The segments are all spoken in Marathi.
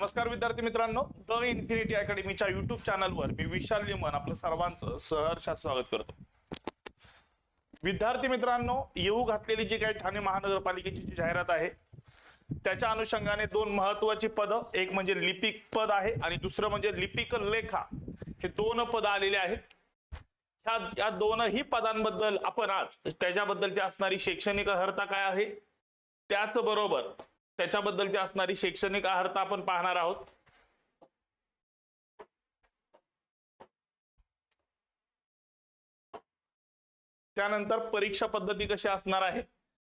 नमस्कार विद्यार्थी मित्रांनो द इन्फिनिटी अकॅडमीच्या युट्यूब चॅनलवर मी विशाल लिमन आपलं सर्वांचं सहर्षात स्वागत करतो. विद्यार्थी मित्रांनो येऊ घातलेली जी काही ठाणे महानगरपालिकेची जी जाहिरात आहे त्याच्या अनुषंगाने दोन महत्वाची पदं एक म्हणजे लिपिक पद आहे आणि दुसरं म्हणजे लिपिक लेखा. हे दोन पद आलेले आहेत. ह्या या दोनही पदांबद्दल आपण आज त्याच्याबद्दलची असणारी शैक्षणिक अर्हता काय आहे? त्याचबरोबर त्याच्याबद्दलची असणारी शैक्षणिक अर्हता आपण पाहणार आहोत. त्यानंतर परीक्षा पद्धती कशी असणार आहे?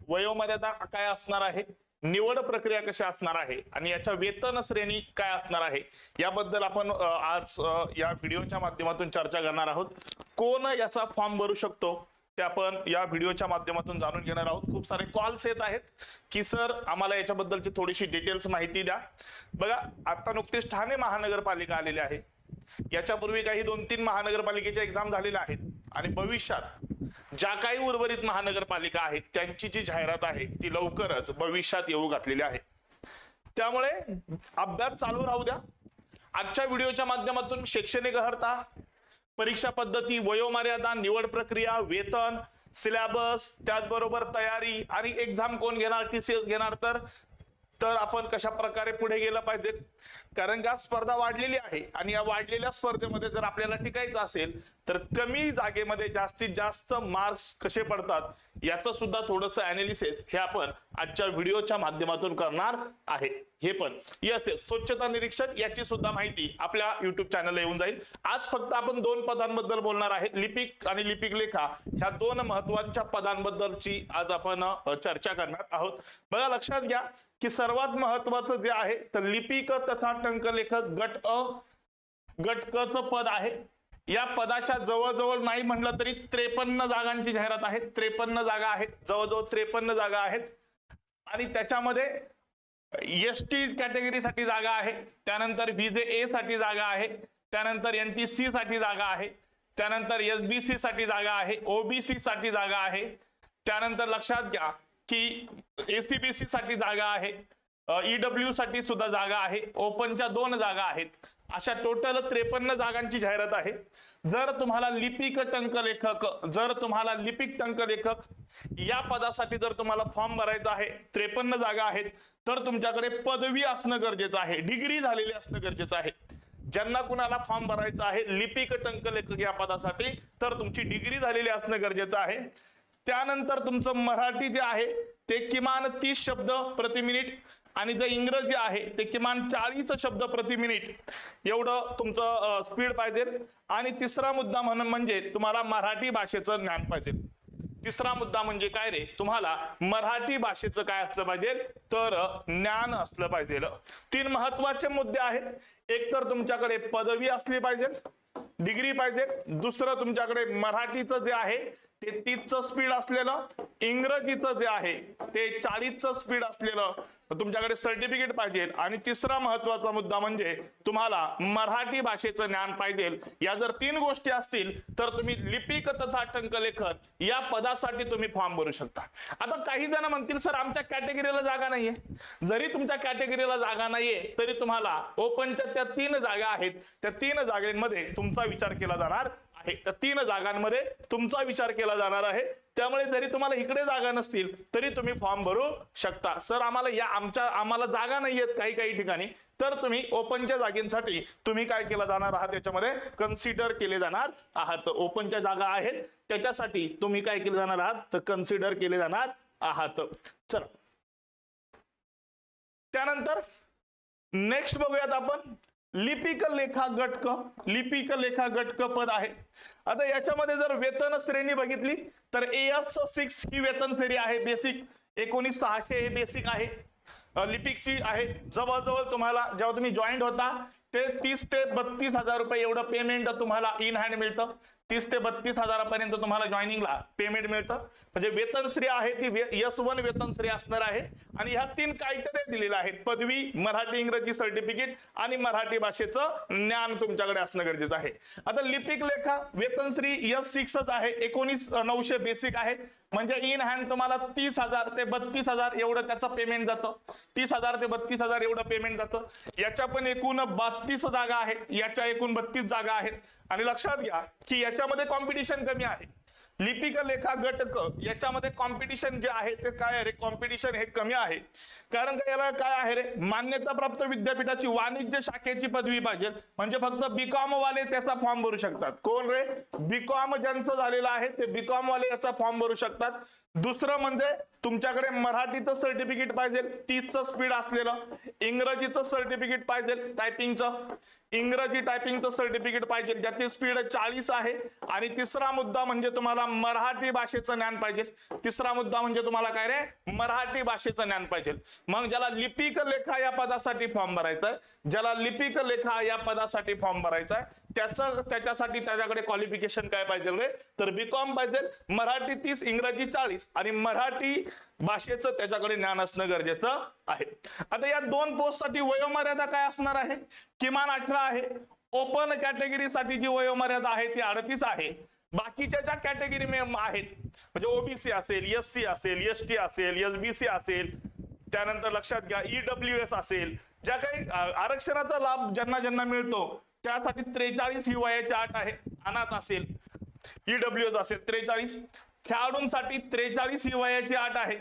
वयोमर्यादा काय असणार आहे? निवड प्रक्रिया कशी असणार आहे? आणि याच्या वेतन श्रेणी काय असणार आहे? याबद्दल आपण आज या व्हिडिओच्या माध्यमातून चर्चा करणार आहोत. कोण याचा फॉर्म भरू शकतो? ते आपण या व्हिडिओच्या माध्यमातून जाणून घेणार आहोत. खूप सारे कॉल्स येत आहेत. की सर आम्हाला याच्याबद्दलची थोडीशी डिटेल्स माहिती द्या. बघा आता नुकतीच ठाणे महानगरपालिका आलेली आहे. याच्यापूर्वी काही दोन तीन महानगरपालिकेच्या एक्झाम झालेल्या आहेत. आणि भविष्यात ज्या काही उर्वरित महानगरपालिका आहेत त्यांची जी जाहिरात आहे ती लवकरच भविष्यात येऊ घातलेली आहे. त्यामुळे अभ्यास चालू राहू द्या. आजच्या व्हिडिओच्या माध्यमातून शैक्षणिक अर्हता परीक्षा पद्धती वयोमर्यादा निवड प्रक्रिया वेतन सिलेबस त्याचबरोबर तयारी आणि एक्झाम कोण घेणार टीसीएस घेणार तर तर आपण कशा प्रकारे पुढे गेलं पाहिजे? कारण का स्पर्धा वाढलेली आहे. आणि या वाढलेल्या स्पर्धेमध्ये जर आपल्याला टिकायचं असेल तर कमी जागेमध्ये जास्तीत जास्त मार्क्स कसे पडतात याचं सुद्धा थोडंसं अनालिसिस हे आपण आजच्या व्हिडिओच्या माध्यमातून करणार आहे. हे पण. येस स्वच्छता निरीक्षक याची सुद्धा माहिती आपल्या युट्यूब चॅनलला येऊन जाईल. आज फक्त आपण दोन पदांबद्दल बोलणार आहे. लिपिक आणि लिपिक लेखा. ह्या दोन महत्त्वाच्या पदांबद्दलची आज आपण चर्चा करणार आहोत. बघा लक्षात घ्या की सर्वात महत्वाचं जे आहे तर लिपिक तथा टंकलेखक गट अ गट क च पद आहे. या पदाच्या जवळजवळ नाही म्हटलं तरी त्रेपन्न जागांची जाहिरात आहे त्रेपन्न जागा आहेत. जवळजवळ त्रेपन्न जागा आहेत. आणि त्याच्यामध्ये एस टी कॅटेगरीसाठी जागा आहे. त्यानंतर व्हीजे ए साठी जागा आहे. त्यानंतर एन टी सी साठी जागा आहे. त्यानंतर एस बी सी साठी जागा आहे. ओबीसी साठी जागा आहे. त्यानंतर लक्षात घ्या की एसीबीसी साठी जागा आहे. ईडब्ल्यू साठी सुद्धा जागा आहे. ओपनच्या दोन जागा आहेत. अशा टोटल त्रेपन्न जागांची जाहिरात आहे. जर तुम्हाला लिपिक टंक लेखक जर तुम्हाला लिपिक टंक लेखक या पदासाठी जर तुम्हाला फॉर्म भरायचा आहे त्रेपन्न जागा आहेत तर तुमच्याकडे पदवी असणं गरजेचं आहे. डिग्री झालेली असणं गरजेचं आहे. ज्यांना कुणाला फॉर्म भरायचा आहे लिपिक टंक लेखक या पदासाठी तर तुमची डिग्री झालेली असणं गरजेचं आहे. त्यानंतर तुमचं मराठी जे आहे ते किमान तीस शब्द प्रति मिनिट आणि जे इंग्रजी आहे ते किमान चाळीस शब्द प्रति मिनिट एवढं तुमचं स्पीड पाहिजे. आणि तिसरा मुद्दा म्हणून म्हणजे तुम्हाला मराठी भाषेचं ज्ञान पाहिजे. तिसरा मुद्दा म्हणजे काय रे? तुम्हाला मराठी भाषेचं काय असलं पाहिजे? तर ज्ञान असलं पाहिजे. तीन महत्त्वाचे मुद्दे आहेत. एक तर तुमच्याकडे पदवी असली पाहिजे. डिग्री पाहिजे. दुसरं तुमच्याकडे मराठीचं जे आहे ते तीसचं स्पीड असलेलं. इंग्रजीचं जे आहे ते चाळीसचं स्पीड असलेलं. तुमच्याकडे सर्टिफिकेट पाहिजे. आणि तिसरा महत्त्वाचा मुद्दा म्हणजे तुम्हाला मराठी भाषेचं ज्ञान पाहिजे. या जर तीन गोष्टी असतील तर तुम्ही लिपिक तथा टंकलेखन या पदासाठी तुम्ही फॉर्म भरू शकता. आता काही जण म्हणतील सर आमच्या कॅटेगरीला जागा नाहीये. जरी तुमच्या कॅटेगरीला जागा नाहीये तरी तुम्हाला ओपनच्या त्या तीन जागा आहेत. त्या तीन जागेमध्ये तुमचा विचार केला जाणार आहे. त्या तीन जागांमध्ये तुमचा विचार केला जाणार आहे. त्यामुळे जरी तुम्हाला इकडे जागा नसतील तरी तुम्ही फॉर्म भरू शकता. सर आम्हाला या आमच्या आम्हाला जागा नाहीयेत काही काही ठिकाणी. तर तुम्ही ओपनच्या जागेसाठी तुम्ही काय केलं जाणार आहात? याच्यामध्ये कन्सिडर केले जाणार आहात. ओपनच्या जागा आहेत. त्याच्यासाठी तुम्ही काय केले जाणार आहात? तर कन्सिडर केले जाणार आहात. चला. त्यानंतर नेक्स्ट बघूयात आपण. लिपिक लेखा गटक लिपिक लेखा गटक पद आहे. आता याच्यामध्ये जर वेतन श्रेणी बघितली तर एस सिक्स ही वेतन श्रेणी आहे बेसिक एकोणीस सहाशे हे बेसिक आहे. लिपिकची आहे. जवळजवळ तुम्हाला जेव्हा तुम्ही जॉईंट होता ते तीस ते बत्तीस हजार रुपये एवढं पेमेंट तुम्हाला इन हँड मिळतं. तीस ते बत्तीस हजारापर्यंत तुम्हाला जॉईनिंगला पेमेंट मिळतं. म्हणजे वेतनश्री आहे ती यस वन वेतनश्री असणार आहे. आणि ह्या तीन क्रायटेरिया दिलेल्या आहेत. पदवी मराठी इंग्रजी सर्टिफिकेट आणि मराठी भाषेचं ज्ञान तुमच्याकडे असणं गरजेचं आहे. आता लिपिक लेखा वेतनश्री यस सिक्सच आहे. एकोणीस नऊशे बेसिक आहे. म्हणजे इन हँड तुम्हाला तीस हजार ते बत्तीस हजार एवढं त्याचं पेमेंट जातं. तीस हजार ते बत्तीस हजार एवढं पेमेंट जातं. याच्या पण एकूण बत्तीस जागा आहेत. याच्या एकूण बत्तीस जागा आहेत. आणि लक्षात घ्या की याच्यामध्ये कॉम्पिटिशन कमी आहे. लिपिक लेखा घटक याच्यामध्ये कॉम्पिटिशन जे आहे ते काय आहे रे? कॉम्पिटिशन हे कमी आहे. कारण का याला काय आहे रे? मान्यताप्राप्त विद्यापीठाची वाणिज्य शाखेची पदवी पाहिजे. म्हणजे फक्त बीकॉम वाले त्याचा फॉर्म भरू शकतात. कोण रे? बीकॉम ज्यांचं झालेलं आहे ते बीकॉम वाले याचा फॉर्म भरू शकतात. दुसरं म्हणजे तुमच्याकडे मराठीचं सर्टिफिकेट पाहिजे. तीसचं स्पीड असलेलं. इंग्रजीचं सर्टिफिकेट पाहिजे. टायपिंगचं इंग्रजी टायपिंगचं सर्टिफिकेट पाहिजे. ज्याची स्पीड चाळीस आहे. आणि तिसरा मुद्दा म्हणजे तुम्हाला मराठी भाषेचं ज्ञान पाहिजे. तिसरा मुद्दा म्हणजे तुम्हाला काय रे? मराठी भाषेचं ज्ञान पाहिजे. मग ज्याला लिपिक लेखा या पदासाठी फॉर्म भरायचा आहे ज्याला लिपिक लेखा या पदासाठी फॉर्म भरायचा आहे त्याचं त्याच्यासाठी त्याच्याकडे क्वालिफिकेशन काय पाहिजे रे? तर बीकॉम पाहिजे. मराठी तीस इंग्रजी चाळीस आणि मराठी भाषेचं त्याच्याकडे ज्ञान असणं गरजेचं आहे. आता या दोन पोस्टसाठी वयोमर्यादा काय असणार आहे? किमान अठरा आहे. ओपन कॅटेगरीसाठी जी वयोमर्यादा आहे ती अडतीस आहे. बाकीच्या ज्या कॅटेगरी आहेत म्हणजे ओबीसी असेल एस सी असेल एस टी असेल एस बी सी असेल त्यानंतर लक्षात घ्या ईडब्ल्यू एस असेल ज्या काही आरक्षणाचा लाभ ज्यांना ज्यांना मिळतो त्यासाठी त्रेचाळीस ही वयाची अट आहे. अनाथ असेल ईडब्ल्यू एस असेल त्रेचाळीस. खेळाडूंसाठी त्रेचाळीस ही वयाची अट आहे.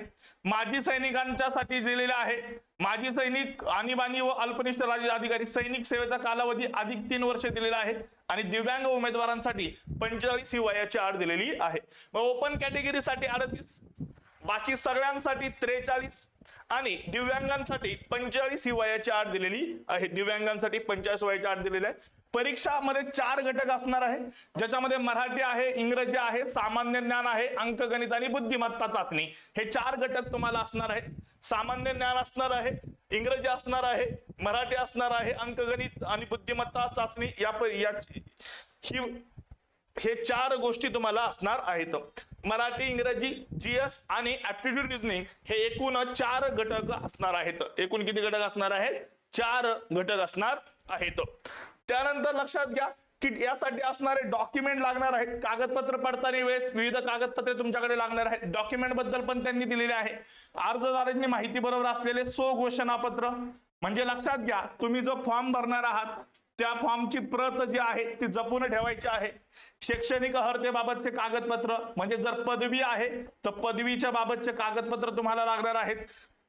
माजी सैनिकांच्यासाठी दिलेले आहे. माजी सैनिक आणीबाणी व अल्पनिष्ठ राज्य अधिकारी सैनिक सेवेचा कालावधी अधिक तीन वर्ष दिलेला आहे आणि दिव्यांग उमेदवारांसाठी पंचेचाळीस ही वयाची अट दिलेली आहे. मग ओपन कॅटेगरीसाठी अडतीस बाकी सगळ्यांसाठी त्रेचाळीस आणि दिव्यांगांसाठी पंचेचाळीस ही वयाची आठ दिलेली आहे. दिव्यांगांसाठी पंचेचाळीस वयाची आठ दिलेली आहे. परीक्षामध्ये चार घटक असणार आहे. ज्याच्यामध्ये मराठी आहे इंग्रजी आहे सामान्य ज्ञान आहे अंकगणित आणि बुद्धिमत्ता चाचणी. हे चार घटक तुम्हाला असणार आहे. सामान्य ज्ञान असणार आहे इंग्रजी असणार आहे मराठी असणार आहे अंकगणित आणि बुद्धिमत्ता चाचणी या याची ही हे चार गोष्टी तुम्हाला असणार आहेत. मराठी इंग्रजी जीएस आणि ऍप्टिट्यूड रिजनिंग हे एकूण चार घटक असणार आहेत. एकूण किती घटक असणार आहेत? चार घटक असणार आहेत. त्यानंतर लक्षात घ्या की यासाठी असणारे डॉक्युमेंट लागणार आहेत. कागदपत्र पडताना वेळेस विविध कागदपत्रे तुमच्याकडे लागणार आहेत. डॉक्युमेंटबद्दल पण त्यांनी दिलेले आहे. अर्जदारांनी माहिती बरोबर असलेले सो घोषणापत्र. म्हणजे लक्षात घ्या तुम्ही जो फॉर्म भरणार आहात त्या फॉर्मची प्रत जी आहे ती जपून ठेवायची आहे. शैक्षणिक अर्हतेबाबतचे कागदपत्र म्हणजे जर पदवी आहे तर पदवीच्या बाबतचे कागदपत्र तुम्हाला लागणार आहेत.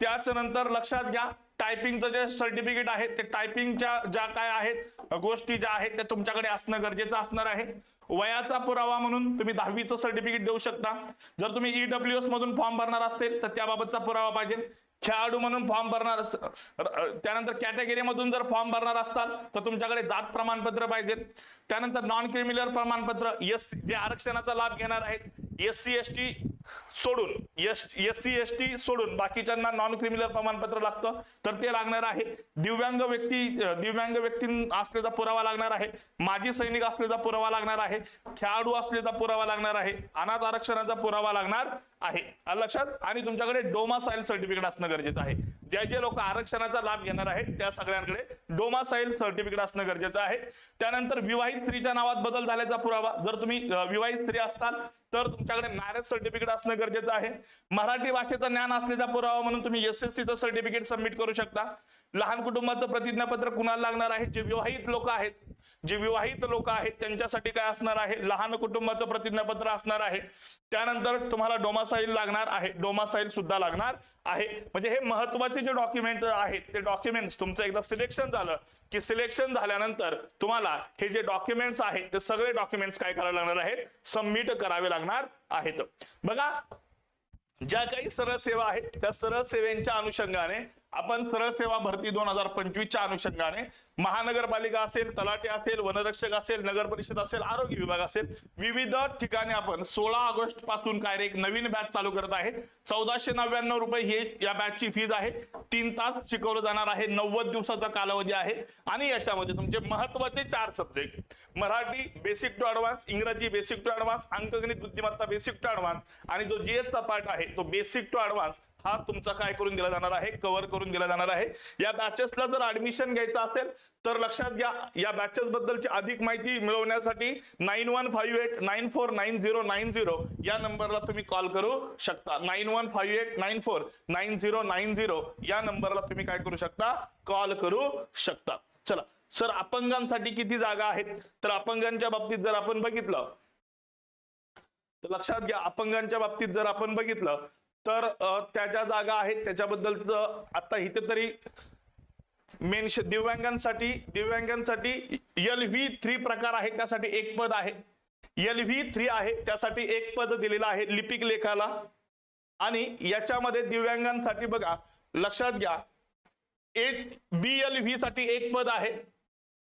त्याच नंतर लक्षात घ्या टायपिंगचं जे सर्टिफिकेट आहे ते टायपिंगच्या ज्या काय आहेत गोष्टी ज्या आहेत त्या तुमच्याकडे असणं गरजेचं असणार आहे. वयाचा पुरावा म्हणून तुम्ही दहावीचं सर्टिफिकेट देऊ शकता. जर तुम्ही ईडब्ल्यू एस मधून फॉर्म भरणार असतील तर त्याबाबतचा पुरावा पाहिजे. खेळाडू म्हणून फॉर्म भरणार त्यानंतर कॅटेगरीमधून जर फॉर्म भरणार असाल तर तुमच्याकडे जात प्रमाणपत्र पाहिजे. त्यानंतर नॉन क्रिमिनल प्रमाणपत्र एस जे आरक्षणाचा लाभ घेणार आहेत एस सी एस टी सोडून S S C S T सोडून बाकीच्यांना नॉन क्रिमिनल प्रमाणपत्र लागतं. तर ते लागणार आहे. दिव्यांग व्यक्ती दिव्यांग व्यक्ती असल्याचा पुरावा लागणार आहे. माजी सैनिक असल्याचा पुरावा लागणार आहे. खेळाडू असल्याचा पुरावा लागणार आहे. अनाथ आरक्षणाचा पुरावा लागणार आहे. लक्षात? आणि तुमच्याकडे डोमासाईल सर्टिफिकेट असणं गरजेचं आहे. जे जे लोक आरक्षणाचा लाभ घेणार आहेत त्या सगळ्यांकडे डोमासाईल सर्टिफिकेट असणं गरजेचं आहे. त्यानंतर विवाहित स्त्रीच्या नावात बदल झाल्याचा पुरावा. जर तुम्ही विवाहित स्त्री असताल तर तुमच्याकडे मॅरेज सर्टिफिकेट असणं गरजेचं आहे. मराठी भाषेचं ज्ञान असल्याचा पुरावा म्हणून तुम्ही एस एस सीचं सर्टिफिकेट सबमिट करू शकता. लहान कुटुंबाचं प्रतिज्ञापत्र कुणाला लागणार आहे? जे विवाहित लोक आहेत जे विवाहित लोक आहेत त्यांच्यासाठी काय असणार आहे? लहान कुटुंबाचं प्रतिज्ञापत्र असणार आहे. त्यानंतर तुम्हाला डोमासाईल लागणार आहे. डोमासाईल सुद्धा लागणार आहे. म्हणजे हे महत्त्वाचे जे डॉक्युमेंट आहेत ते डॉक्युमेंट्स तुमचं एकदा सिलेक्शन झालं की सिलेक्शन झाल्यानंतर तुम्हाला हे जे डॉक्युमेंट्स आहेत ते सगळे डॉक्युमेंट्स काय करावे लागणार आहेत? सबमिट करावे लागणार आहेत. बघा ज्या काही सरळ सेवा आहेत त्या सरळ सेवेच्या अनुषंगाने आपण सरळ सेवा भरती दोन हजार पंचवीसच्या अनुषंगाने. महानगरपालिका असेल तलाटे असेल वनरक्षक असेल नगर परिषद असेल आरोग्य विभाग असेल विविध ठिकाणी आपण सोळा ऑगस्टपासून काय एक नवीन बॅच चालू करत आहे. चौदाशे नव्याण्णव रुपये हे या बॅचची फीज आहे. तीन तास शिकवलं जाणार आहे. नव्वद दिवसाचा कालावधी आहे. आणि याच्यामध्ये तुमचे महत्त्वाचे चार subject Marathi basic to advance इंग्रजी बेसिक टू ऍडव्हान्स अंकगणित बुद्धिमत्ता बेसिक टू ऍडव्हान्स आणि जो जीएसचा पार्ट आहे तो बेसिक टू ऍडव्हान्स हा तुमचा काय करून दिला जाणार आहे? कव्हर करून दिला जाणार आहे. या बॅचेसला जर ऍडमिशन घ्यायचं असेल तर लक्षात घ्या या बॅचेस बद्दलची अधिक माहिती मिळवण्यासाठी nine one five eight nine four nine zero nine zero या नंबरला तुम्ही कॉल करू शकता. Nine one five eight nine four nine zero nine zero या नंबरला तुम्ही काय करू शकता? कॉल करू शकता. चला सर अपंगांसाठी किती जागा आहेत? तर अपंगांच्या बाबतीत जर आपण बघितलं तर लक्षात घ्या अपंगांच्या बाबतीत जर आपण बघितलं तर त्या ज्या जागा आहेत त्याच्याबद्दलच आता इथे तरी मेनश दिव्यांगांसाठी दिव्यांगांसाठी एल व्ही थ्री प्रकार आहे त्यासाठी एक पद आहे. एल व्ही थ्री आहे त्यासाठी एक पद दिलेलं आहे लिपिक लेखाला. आणि याच्यामध्ये दिव्यांगांसाठी बघा लक्षात घ्या ए बी एल व्ही साठी एक पद आहे.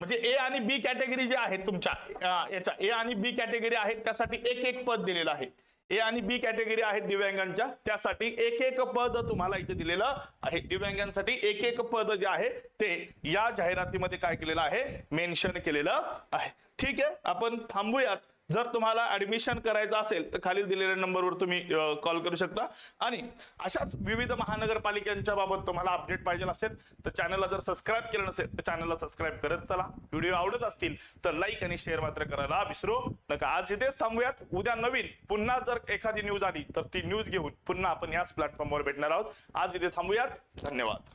म्हणजे ए आणि बी कॅटेगरी जे आहे तुमच्या याच्या ए आणि बी कॅटेगरी आहे त्यासाठी एक एक पद दिलेलं आहे. ए आणि बी कॅटेगरी आहेत दिव्यांगांच्या. त्यासाठी एक एक पद तुम्हाला इथे दिलेलं आहे. दिव्यांगांसाठी एक एक पद जे आहे ते या जाहिरातीमध्ये काय केलेलं आहे? मेन्शन केलेलं आहे. ठीक आहे आपण थांबूयात. जर तुम्हाला ऍडमिशन करायचं असेल तर खालील दिलेल्या नंबरवर तुम्ही कॉल करू शकता. आणि अशाच विविध महानगरपालिकांच्या बाबत तुम्हाला अपडेट पाहिजे असेल तर चॅनलला जर सबस्क्राईब केलं नसेल तर चॅनलला सबस्क्राईब करत चला. व्हिडिओ आवडत असतील तर लाईक आणि शेअर मात्र करायला विसरू नका. आज इथेच थांबूयात. उद्या नवीन पुन्हा जर एखादी न्यूज आली तर ती न्यूज घेऊन पुन्हा आपण याच प्लॅटफॉर्मवर भेटणार आहोत. आज इथे थांबूयात. धन्यवाद.